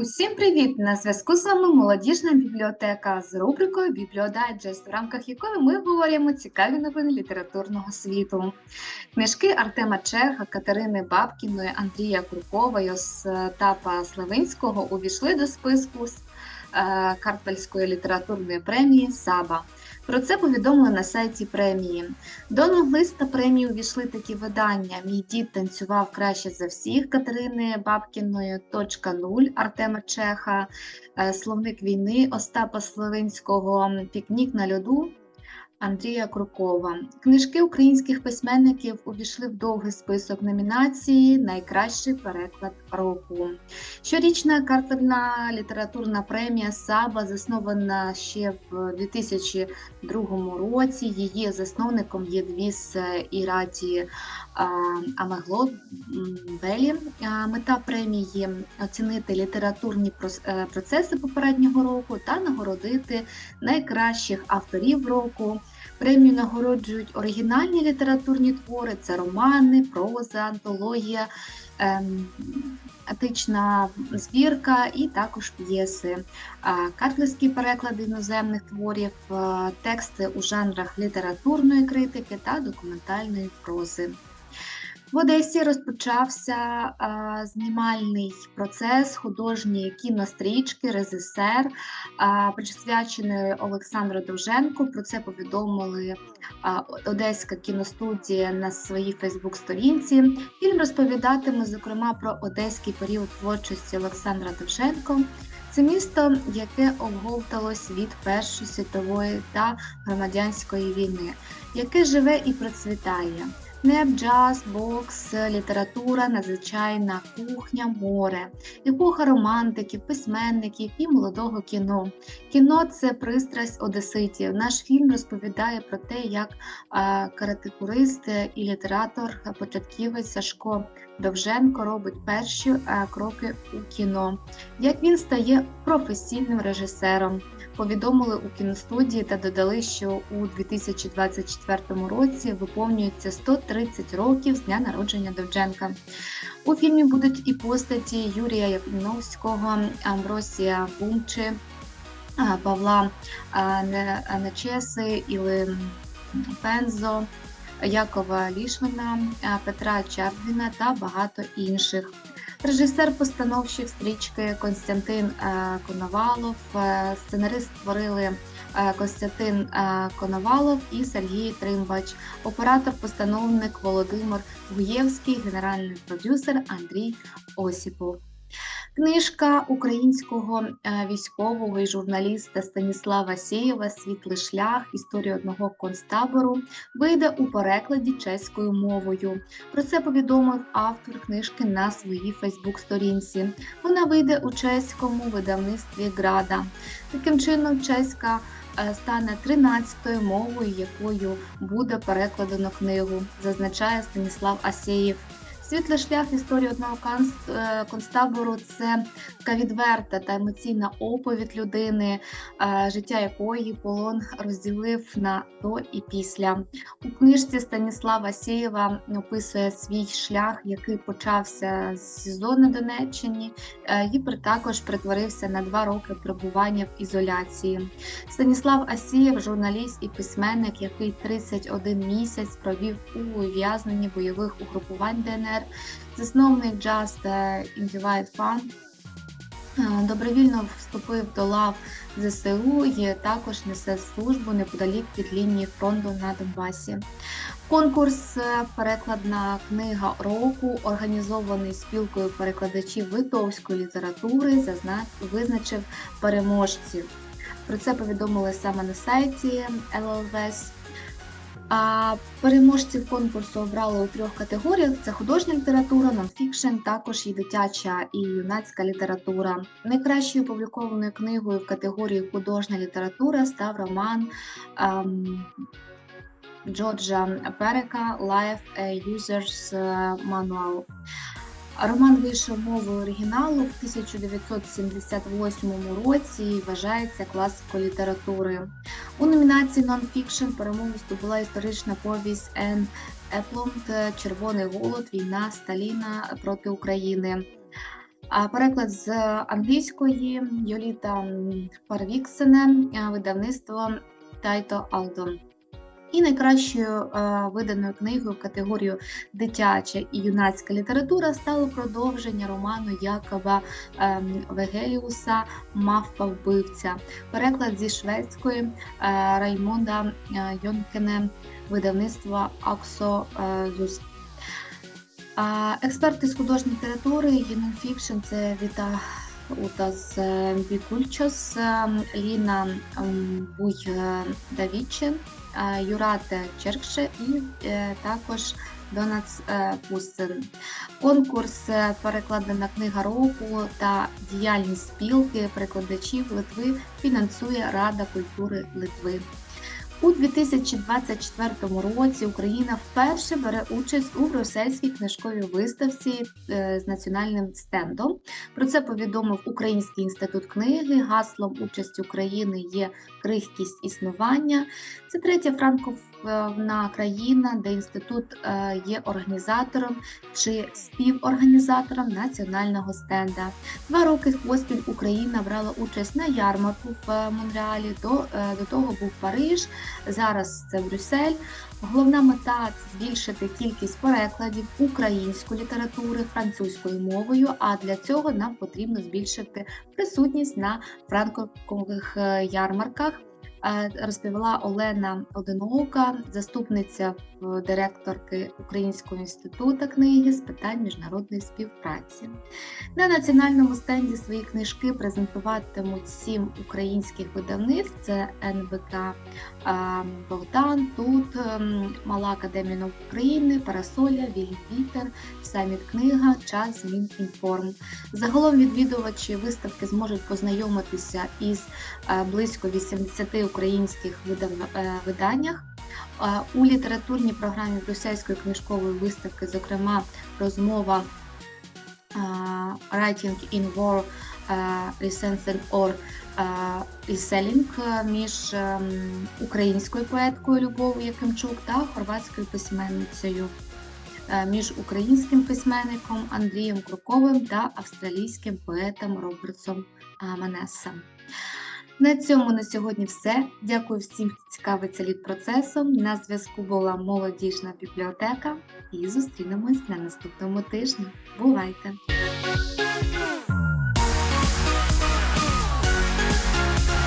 Усім привіт! На зв'язку з вами молодіжна бібліотека з рубрикою Бібліодайджест, в рамках якої ми говоримо цікаві новини літературного світу. Книжки Артема Черга, Катерини Бабкіної, Андрія Крукова і Остапа Славинського увійшли до списку з, е, Картвельської літературної премії Саба. Про це повідомили на сайті премії. До листа премії увійшли такі видання: Мій дід танцював краще за всіх Катерини Бабкіної, точка нуль Артема Чеха, Словник війни Остапа Славинського, Пікнік на льоду. Андрія Крукова. Книжки українських письменників увійшли в довгий список номінації Найкращий переклад року. Щорічна картельна літературна премія Саба заснована ще в 2002 році. Її засновником є Двіс Іраті Амегло Белі. Мета премії оцінити літературні е, процеси попереднього року та нагородити найкращих авторів року. Премію нагороджують оригінальні літературні твори, це романи, проза, антологія, ем, етична збірка і також п'єси, картлівські переклади іноземних творів, е, тексти у жанрах літературної критики та документальної прози. В Одесі розпочався а, знімальний процес художньої кінострічки Резисер, присвяченої Олександру Довженку. Про це повідомили а, Одеська кіностудія на своїй Фейсбук-сторінці. Фільм розповідатиме зокрема про одеський період творчості Олександра Довженко. Це місто, яке обговталось від Першої світової та громадянської війни, яке живе і процвітає. Неп, джаз, бокс, література, надзвичайна кухня, море, епоха романтиків, письменників і молодого кіно. Кіно це пристрасть одеситів. Наш фільм розповідає про те, як каратекурист і літератор, початківець Сашко Довженко робить перші кроки у кіно, як він стає професійним режисером повідомили у кіностудії та додали, що у 2024 році виповнюється 130 років з дня народження Довженка. У фільмі будуть і постаті Юрія Яковновського, Амбросія Бумчи, Павла Нечеси, Іли Пензо. Якова Лішмана, Петра Чардвіна та багато інших. Режисер-постановщик стрічки Константин е, Коновалов, е, сценарист створили Костянтин Коновалов і Сергій Тримбач, оператор-постановник Володимир Гуєвський, генеральний продюсер Андрій Осіпов. Книжка українського е, військового і журналіста Станіслава Сєєва Світлий шлях історія одного концтабору вийде у перекладі чеською мовою. Про це повідомив автор книжки на своїй Фейсбук-сторінці. Вона вийде у чеському видавництві Града. Таким чином, чеська е, стане 13-ю мовою, якою буде перекладено книгу, зазначає Станіслав Асєєв. Світлий шлях історії одного е, концтабору це така відверта та емоційна оповідь людини, е, життя якої полон розділив на до і після. У книжці Станіслава Сєєва описує свій шлях, який почався з СІЗО на Донеччині, е, і також притворився на два роки перебування в ізоляції. Станіслав Асієв, журналіст і письменник, який 31 місяць провів у ув'язненні бойових угрупувань ДНР засновник Just Invite Fund, е, добровільно вступив до лав ЗСУ і також несе службу неподалік від лінії фронту на Донбасі. Конкурс е, Перекладна книга року, організований спілкою перекладачів литовської літератури, визначив переможців. Про це повідомили саме на сайті LLVS. А переможців конкурсу обрали у трьох категоріях: це художня література, нонфікшн, також і дитяча і юнацька література. Найкращою опублікованою книгою в категорії художня література став роман ем, Джорджа Перека Life a User's Manual. Роман вийшов мовою оригіналу в 1978 році і вважається класикою літератури. У номінації «Нонфікшн» перемогу здобула історична повість Ен Еплунд Червоний голод, війна Сталіна проти України. А переклад з англійської Йоліта Парвіксене, видавництво Тайто Алдо. І найкращою е, виданою книгою в категорію дитяча і юнацька література стало продовження роману Якова е, Вегеліуса Мавпа вбивця. Переклад зі шведської е, Раймонда е, Йонкене, видавництва Аксо Зус. А, Експерти з художньої літератури нонфікшн це Віта Утас е, Бікульчос, е, Ліна м, Буй е, Е, Юрате Черкше і е, також Донац е, Пустин. Конкурс перекладена книга року та діяльність спілки перекладачів Литви фінансує Рада культури Литви. У 2024 році Україна вперше бере участь у брюссельській книжковій виставці е, з національним стендом. Про це повідомив Український інститут книги. Гаслом участі України є крихкість існування. Це третя франкофона країна, де інститут е, є організатором чи співорганізатором національного стенда. Два роки поспіль Україна брала участь на ярмарку в е, Монреалі. До, до того був Париж. Зараз це Брюссель. Головна мета це збільшити кількість перекладів української літератури французькою мовою. А для цього нам потрібно збільшити присутність на франкових е, ярмарках. Е, Розповіла Олена Одиноока, заступниця е, директорки Українського інституту книги з питань міжнародної співпраці. На національному стенді свої книжки презентуватимуть сім українських видавництв: це НВК Богдан, Тут, ем, Мала Академія наук України, Парасоля, Вільний Вітер, Саміт Книга, Час Змін Інформ. Загалом відвідувачі виставки зможуть познайомитися із е, близько 80 українських е, виданнях. У літературній програмі Брюссельської книжкової виставки, зокрема, розмова е, Writing in War е, or е, Reselling між ем, українською поеткою Любов'ю Якимчук та хорватською письменницею між українським письменником Андрієм Круковим та австралійським поетом Робертсом Манесом. На цьому на сьогодні все. Дякую всім, хто цікавиться лід-процесом. На зв'язку була молодіжна бібліотека і зустрінемось на наступному тижні. Бувайте!